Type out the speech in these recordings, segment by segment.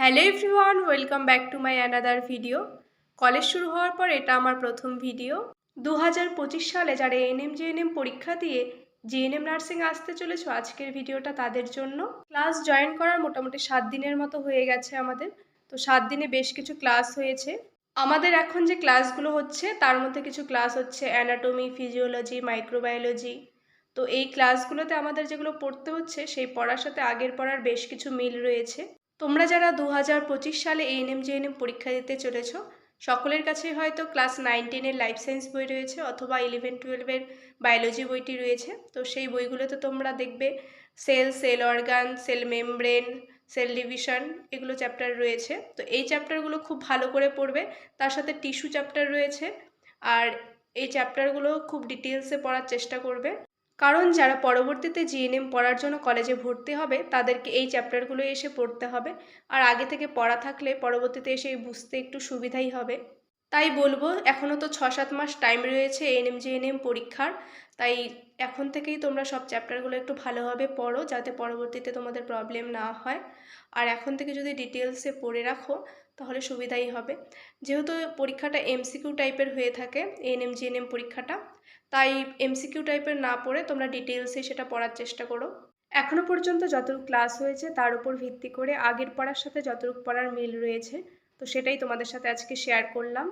Hello everyone welcome back to my another video college শুরু হওয়ার পর এটা আমার প্রথম ভিডিও দু হাজার পঁচিশ সালে যারা এএনএম জেএনএম পরীক্ষা দিয়ে জিএনএম নার্সিং আসতে চলেছো, আজকের ভিডিওটা তাদের জন্য। ক্লাস জয়েন করার মোটামুটি সাত দিনের মতো হয়ে গেছে আমাদের। তো সাত দিনে বেশ কিছু ক্লাস হয়েছে। আমাদের এখন যে ক্লাসগুলো হচ্ছে, তার মধ্যে কিছু ক্লাস হচ্ছে অ্যানাটমি ফিজিওলজি মাইক্রোবায়োলজি তো এই ক্লাসগুলোতে আমাদের যেগুলো পড়তে হচ্ছে, সেই পড়ার সাথে আগের পড়ার বেশ কিছু মিল রয়েছে। তোমরা যারা দু হাজার পঁচিশ সালে এএনএম জেএনএম পরীক্ষা দিতে চলেছ, সকলের কাছে হয়তো ক্লাস নাইন টেনের লাইফ সায়েন্স বই রয়েছে অথবা ইলেভেন টুয়েলভের বায়োলজি বইটি রয়েছে। তো সেই বইগুলোতে তোমরা দেখবে। Cell cell organ cell membrane cell division এগুলো চ্যাপ্টার রয়েছে। তো এই চ্যাপ্টারগুলো খুব ভালো করে পড়বে। তার সাথে টিস্যু চ্যাপ্টার রয়েছে। আর এই চ্যাপ্টারগুলো খুব ডিটেলসে পড়ার চেষ্টা করবে। কারণ যারা পরবর্তীতে জিএনএম পড়ার জন্য কলেজে ভর্তি হবে, তাদেরকে এই চ্যাপ্টারগুলো এসে পড়তে হবে। আর আগে থেকে পড়া থাকলে পরবর্তীতে এসে বুঝতে একটু সুবিধাই হবে। তাই বলব এখনও তো ছ সাত মাস টাইম রয়েছে এনএম জিএনএম পরীক্ষার, তাই এখন থেকেই তোমরা সব চ্যাপ্টারগুলো একটু ভালোভাবে পড়ো যাতে পরবর্তীতে তোমাদের প্রবলেম না হয়। আর এখন থেকে যদি ডিটেলসে পড়ে রাখো, তাহলে সুবিধাই হবে। যেহেতু পরীক্ষাটা এমসিকিউ টাইপের হয়ে থাকে এএনএম জিএনএম পরীক্ষাটা, তাই এমসিকিউ টাইপের না পড়ে তোমরা ডিটেলসে সেটা পড়ার চেষ্টা করো। এখনও পর্যন্ত যতটুকু ক্লাস হয়েছে, তার উপর ভিত্তি করে আগের পড়ার সাথে যতটুকু পড়ার মিল রয়েছে তো সেটাই তোমাদের সাথে আজকে শেয়ার করলাম।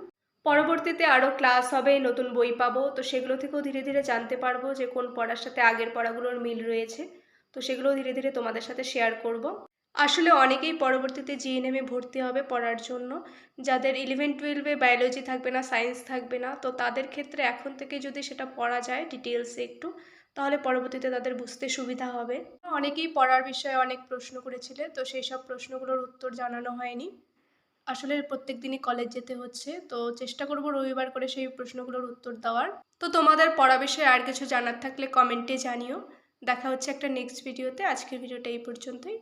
পরবর্তীতে আরও ক্লাস হবে, নতুন বই পাবো, তো সেগুলো থেকেও ধীরে ধীরে জানতে পারব যে কোন পড়ার সাথে আগের পড়াগুলোর মিল রয়েছে। তো সেগুলো ধীরে ধীরে তোমাদের সাথে শেয়ার করব। আসলে অনেকেই পরবর্তীতে জিএনএমে ভর্তি হবে পড়ার জন্য। যাদের ইলেভেন টুয়েলভে বায়োলজি থাকবে না সায়েন্স থাকবে না, তো তাদের ক্ষেত্রে এখন থেকে যদি সেটা পড়া যায় ডিটেলসে একটু, তাহলে পরবর্তীতে তাদের বুঝতে সুবিধা হবে। অনেকেই পড়ার বিষয়ে অনেক প্রশ্ন করেছিলে, তো সেই সব প্রশ্নগুলোর উত্তর জানানো হয়নি। আসলে প্রত্যেক দিনই কলেজ যেতে হচ্ছে, তো চেষ্টা করব রবিবার করে সেই প্রশ্নগুলোর উত্তর দেওয়ার। তো তোমাদের পড়া বিষয়ে আর কিছু জানার থাকলে কমেন্টে জানিও। দেখা হচ্ছে একটা নেক্সট ভিডিওতে আজকের ভিডিওটা এই পর্যন্তই।